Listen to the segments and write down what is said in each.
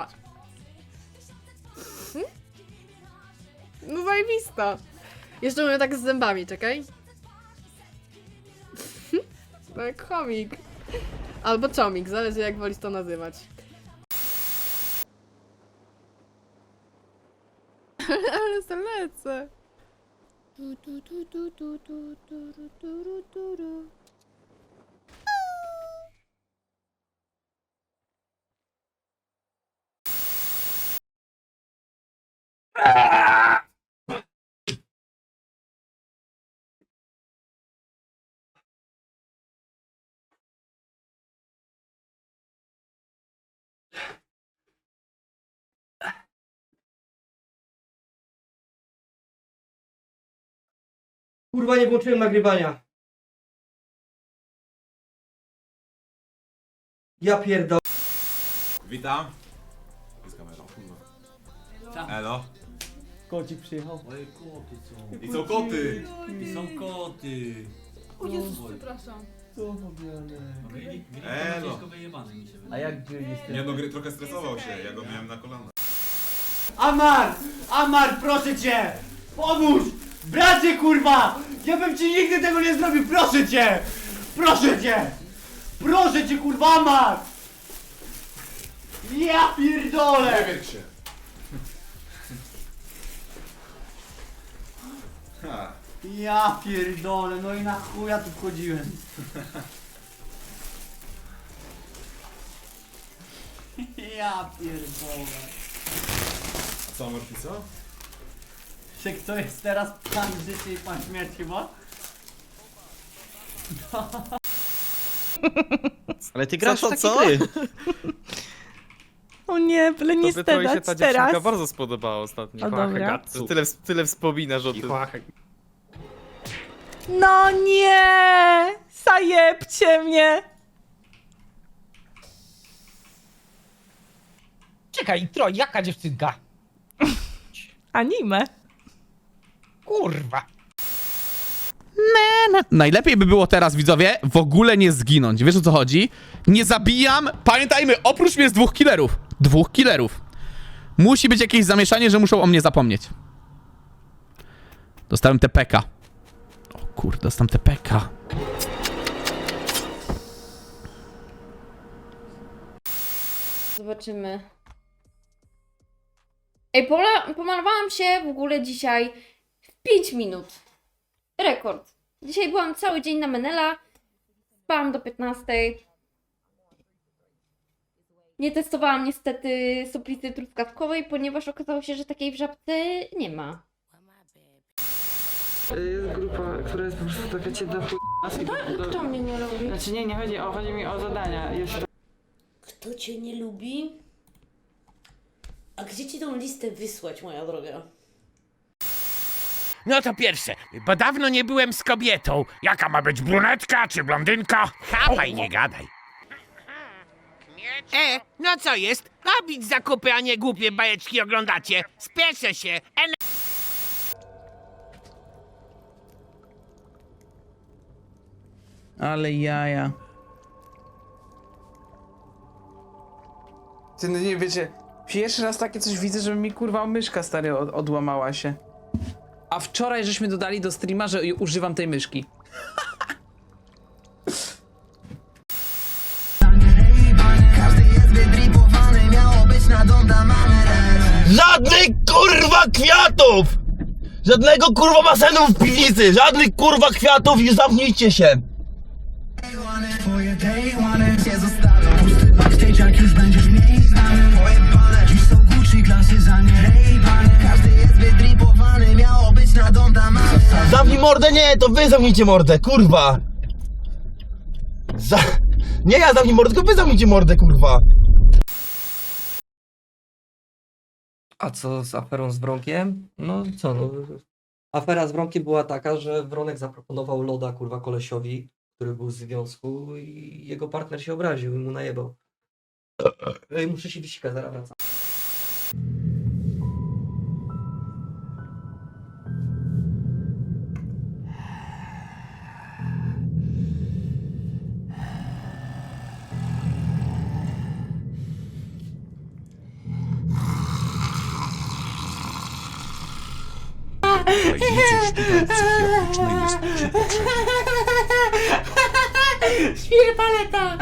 patrz. Hmm? No zajebista. Jeszcze mówię tak z zębami, czekaj. No jak chomik. Albo czomik, zależy jak wolisz to nazywać. Ale se lecę. Tu, tu, tu, tu, tu, tu, tu, ru, tu, ru, tu, Kurwa, nie włączyłem nagrywania. Ja pierdolę. Witam. Jest kamera, kurwa. Elo. Kocik przyjechał. Moje koty są. I co koty? I są koty. O Jezus, przepraszam. Co? No mieli, Elo. ciężko mi się A jak gdzie jest Nie no, gry trochę stresował się, ja go miałem na kolanach. Amar! Amar, proszę cię! Pomóż! Bracie, kurwa! Ja bym ci nigdy tego nie zrobił, proszę cię! Proszę cię! Proszę cię, kurwa, Amar! Ja pierdolę! Się. Ha. Ja pierdolę, no i na chuja tu wchodziłem. Ja pierdolę. A co, co? Czy kto jest teraz pan życia i pan śmierci chyba? Ale ty grasz to co? O nie, byle nie Petrowi się ta stedać dziewczynka teraz. bardzo spodobała ostatnio. O, dobra. Że Tyle, tyle wspominasz o tym. No nie! Zajebcie mnie! Czekaj, Troj, jaka dziewczynka? Anime. Kurwa. Najlepiej by było teraz, widzowie, w ogóle nie zginąć. Wiesz o co chodzi? Nie zabijam. Pamiętajmy, oprócz mnie jest dwóch killerów. Dwóch killerów. Musi być jakieś zamieszanie, że muszą o mnie zapomnieć. Dostałem TPK. O kurde, dostałem TPK. Zobaczymy. Ej, pola- pomalowałam się w ogóle dzisiaj w 5 minut. Rekord. Dzisiaj byłam cały dzień na Menela. Spałam do 15. Nie testowałam niestety suplicy truskawkowej, ponieważ okazało się, że takiej w żabce nie ma. Jest grupa, która jest po prostu taka cię do Kto mnie nie lubi? Znaczy nie, nie chodzi o, chodzi mi o zadania. Jest Kto cię nie lubi? A gdzie ci tą listę wysłać, moja droga? No to pierwsze, bo dawno nie byłem z kobietą. Jaka ma być brunetka czy blondynka? Chapaj, nie gadaj. E, no co jest? Robić zakupy, a nie głupie bajeczki oglądacie. Spieszę się. En Ale jaja. Ty, no nie wiecie, pierwszy raz takie coś widzę, że mi kurwa myszka stary od, odłamała się. A wczoraj żeśmy dodali do streama, że używam tej myszki. Żadnych kurwa kwiatów! Żadnego kurwa basenu w piwnicy! Żadnych kurwa kwiatów i zamknijcie się! Zamknij mordę, nie, to wy zamknijcie mordę, kurwa! Za... Nie ja zamknij mordę, tylko wy zamknijcie mordę, kurwa! A co z aferą z Wronkiem? No co, no. Afera z Wronkiem była taka, że Wronek zaproponował loda kurwa kolesiowi, który był w związku i jego partner się obraził i mu najebał. Ej, muszę się wysikać, zaraz wracam. Świr paleta!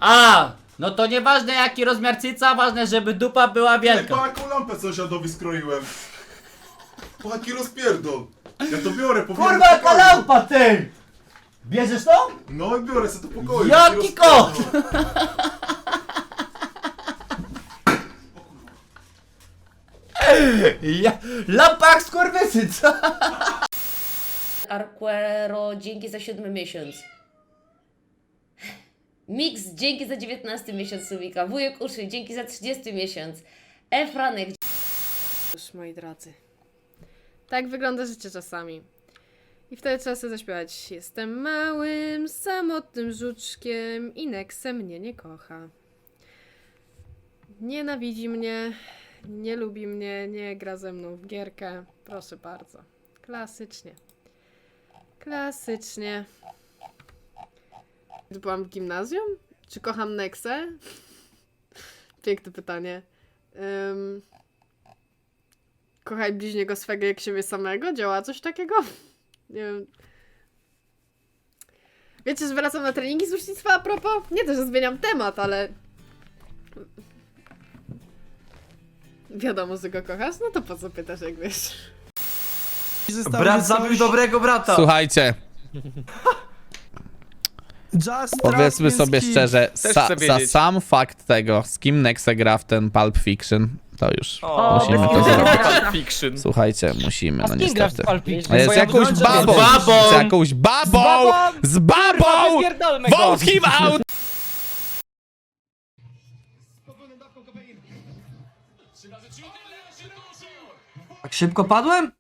A, no to nieważne jaki rozmiar cyca, ważne żeby dupa była wielka. jaką lampę sąsiadowi skroiłem. Po jaki rozpierdol. Ja to biorę, powiem. Kurwa, jaka lampa, ty! Bierzesz to? No i biorę sobie to pokoju. Jaki kot! Ja, lampak skurwysy, co? Arquero, dzięki za siódmy miesiąc. Mix, dzięki za 19 miesiąc Subika. Wujek Uszy, dzięki za 30 miesiąc. Efranek, Już, moi drodzy. Tak wygląda życie czasami. I wtedy trzeba sobie zaśpiewać. Jestem małym, samotnym żuczkiem i Nexe mnie nie kocha. Nienawidzi mnie, nie lubi mnie, nie gra ze mną w gierkę. Proszę bardzo. Klasycznie. Klasycznie. Byłam w gimnazjum? Czy kocham Nexę? Piękne pytanie. Ym, kochaj bliźniego swego jak siebie samego? Działa coś takiego? Nie wiem. Wiecie, że wracam na treningi z ucznictwa a propos? Nie to, że zmieniam temat, ale... Wiadomo, że go kochasz? No to po co pytasz, jak wiesz? Brat zabił dobrego brata. Słuchajcie, powiedzmy sobie szczerze, Też sa, chcę za wiedzieć. sam fakt tego, z kim Nexe gra w ten Pulp Fiction, to już O, musimy to bez zrobić. Pulp Fiction. Słuchajcie, musimy, no niestety. Fiction? A jest jakąś babą, Z babą! z jakąś babą, z babą, vote him out! Tak szybko padłem?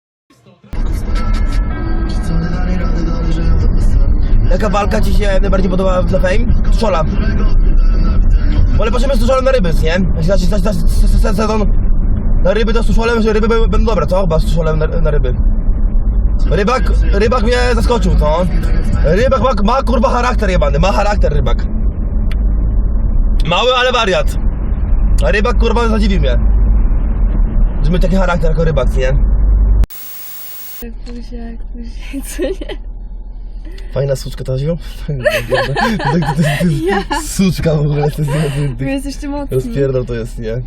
Jaka walka ci się najbardziej podoba w The Fame? Tuszola. Ale patrzymy z tuszolem na ryby, nie? Jeśli dać, sezon na ryby to z że ryby będą dobre, co? Chyba z tuszolem na, na ryby. Rybak, rybak mnie zaskoczył, co? Rybak ma, ma kurwa charakter jebany, ma charakter rybak. Mały, ale wariat. A rybak kurwa zadziwi mnie. Że taki charakter jako rybak, nie? Fajna suczka ta ziom? Suczka w ogóle, to jest nie Wy jesteście mocni. Rozpierdol to jest, nie?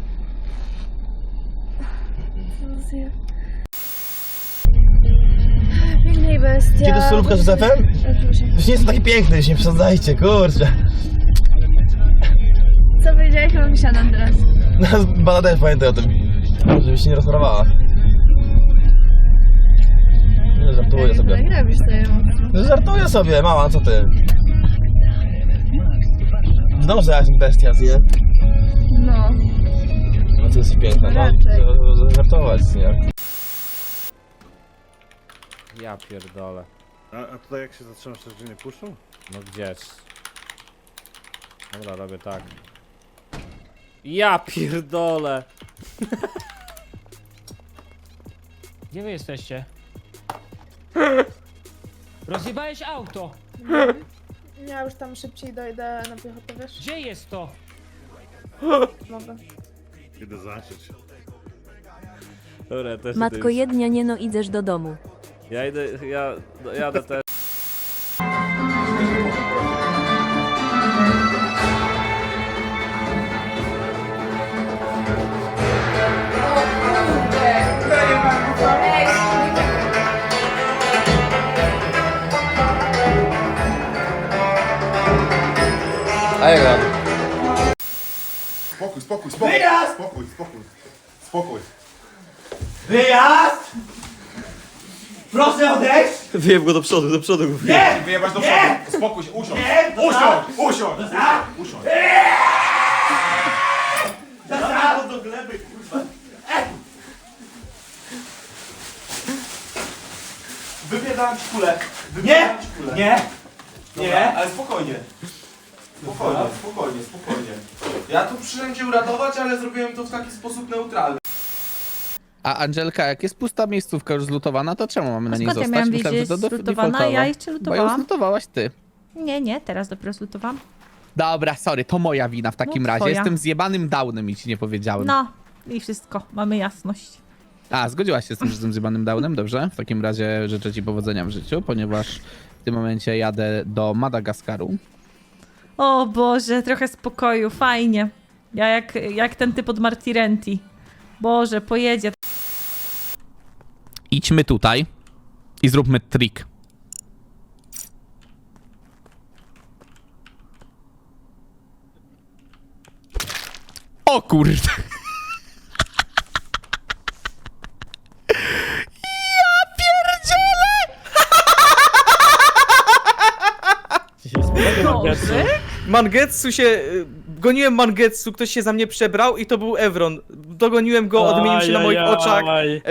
Pięknej bestia. Kiedy solówka z Józefem? Już nie jest taki piękny, już nie przesadzajcie, kurczę. Co powiedziałeś, mam siadam teraz. No, Bana też pamiętaj o tym. Żebyś się nie rozchorowała. No, Żartuję sobie, mała, co ty? Znowu, że jakaś bestia, nie? No. No ty jesteś piękna, no. Raczej. To- to Żartować, nie? Ja pierdolę. A, a tutaj jak się zatrzymasz, to nie puszczą? No gdzież? Dobra, robię tak. Ja pierdolę! Gdzie wy jesteście? Rozjebałeś auto! Ja już tam szybciej dojdę na piechotę, wiesz? Gdzie jest to? Mogę. Idę zacząć. Dobra, ja też Matko idę. jednia nie no idziesz do domu. Ja idę, ja no, jadę też. Spokój, spokój, spokój. Wyjazd! Spokój, spokój. Spokój. Wyjazd! Proszę odejść! Wyjeb go do przodu, do przodu go Nie! Wyjebać do Nie! przodu. Spokój się, usiądź. Nie! Usiądź, usiądź. Usiądź. do gleby, kurwa. Wypierdalam ci kulę. Nie! Nie! Nie! Ale spokojnie. Spokojnie, spokojnie, spokojnie. Ja tu przyszedłem cię uratować, ale zrobiłem to w taki sposób neutralny. A Angelka, jak jest pusta miejscówka już zlutowana, to czemu mamy na niej skąd ja zostać? miałam Myślałem, wiedzieć, że to do- defaultowo. Ja jeszcze Bo ją lutowałam. zlutowałaś ty. Nie, nie, teraz dopiero zlutowałam. Dobra, sorry, to moja wina w takim No, razie. twoja. Jestem zjebanym downem i ci nie powiedziałem. No i wszystko, mamy jasność. A, zgodziłaś się z tym, że jestem zjebanym downem? Dobrze. W takim razie życzę ci powodzenia w życiu, ponieważ w tym momencie jadę do Madagaskaru. O Boże, trochę spokoju, fajnie. Ja jak, jak ten typ od Martirenti. Boże, pojedzie. Idźmy tutaj i zróbmy trik. O kurde. Mangetsu się... y, Goniłem Mangetsu, ktoś się za mnie przebrał i to był Evron. Dogoniłem go, odmienił się na moich oczach,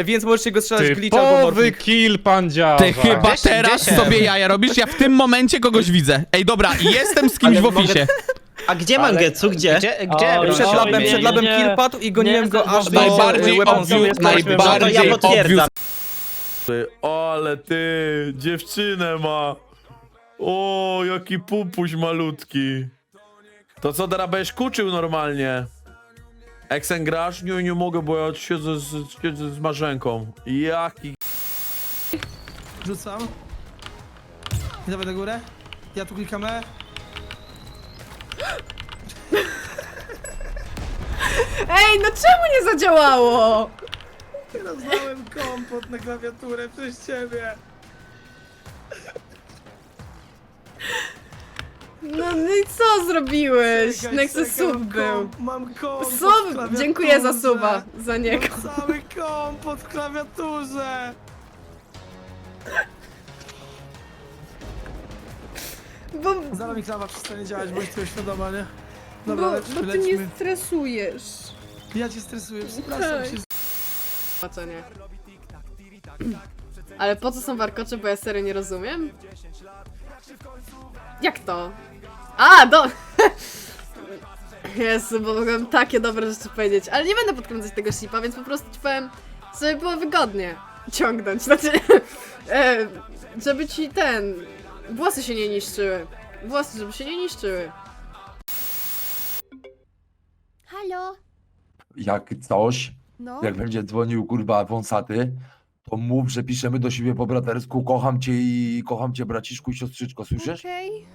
więc możecie go strzelać glitch albo Typowy kill pan działa. Ty chyba teraz sobie jaja robisz, ja w tym momencie kogoś widzę. Ej, dobra, jestem z kimś w ofisie. A gdzie Mangetsu, gdzie? Gdzie? Gdzie? Przed no, labem, nie, przed labem nie. kill padł i goniłem Nie, go aż do Najbardziej e, weaponsu. obvious, najbardziej obvious Ale ty, dziewczynę ma. O, jaki pupuś malutki. To co, teraz będziesz kuczył normalnie? Eksen grasz? Nie, nie mogę, bo ja siedzę z, siedzę z marzenką. Jaki Rzucam. I dawaj do górę. Ja tu klikam E. Ej, no czemu nie zadziałało? Rozdałem kompot na klawiaturę przez ciebie. No, no i co zrobiłeś? Nexus sub był. Mam kompot Sub! Dziękuję za suba, za niego. Cały kompot w klawiaturze. Bo, Zaraz mi klawa przestanie działać, bo jest tego świadoma, nie? bo, Dobra, bo ty mnie stresujesz. Ja cię stresuję, przepraszam Tak. się. A co nie? Ale po co są warkocze, bo ja serio nie rozumiem? Jak to? A, do... Jezu, bo mogłem takie dobre rzeczy powiedzieć, ale nie będę podkręcać tego shipa, więc po prostu ci powiem, żeby było wygodnie ciągnąć, znaczy, e, żeby ci ten, włosy się nie niszczyły, włosy, żeby się nie niszczyły. Halo? Jak coś, No? jak będzie dzwonił kurwa wąsaty, to mów, że piszemy do siebie po bratersku, kocham cię i kocham cię braciszku i siostrzyczko, słyszysz? Okej.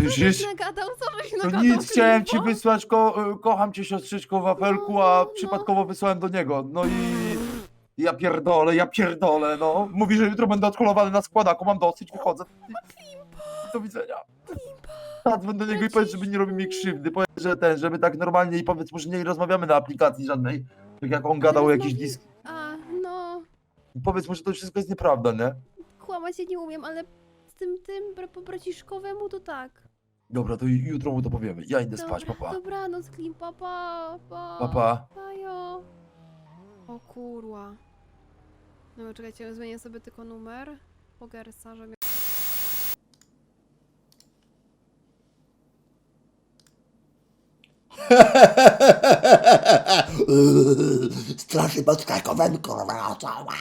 Słyszysz? nagadał? Co żeś To nic, chciałem ci wysłać, ko y, kocham cię siostrzyczko w afelku, a przypadkowo wysłałem do niego, no i... Ja pierdolę, ja pierdolę, no. Mówi, że jutro będę odholowany na składaku, mam dosyć, wychodzę. Do widzenia. Zadzwoń do niego i powiedz, żeby nie robił mi krzywdy, powiedz, że ten, żeby tak normalnie i powiedz mu, że nie rozmawiamy na aplikacji żadnej, tak jak on gadał o jakiś disk. A, no, Powiedz mu, że to wszystko jest nieprawda, nie? kłamać ja nie umiem, ale tym, tym bra- braciszkowemu to tak. Dobra, to jutro mu to powiemy. Ja idę spać, papa. Dobranoc, Klim, papa, pa. Papa. Pajo. O kurwa. No czekajcie, zmienię sobie tylko numer. Pogersa, żeby... Straszy pod Krakowem, kurwa, cała.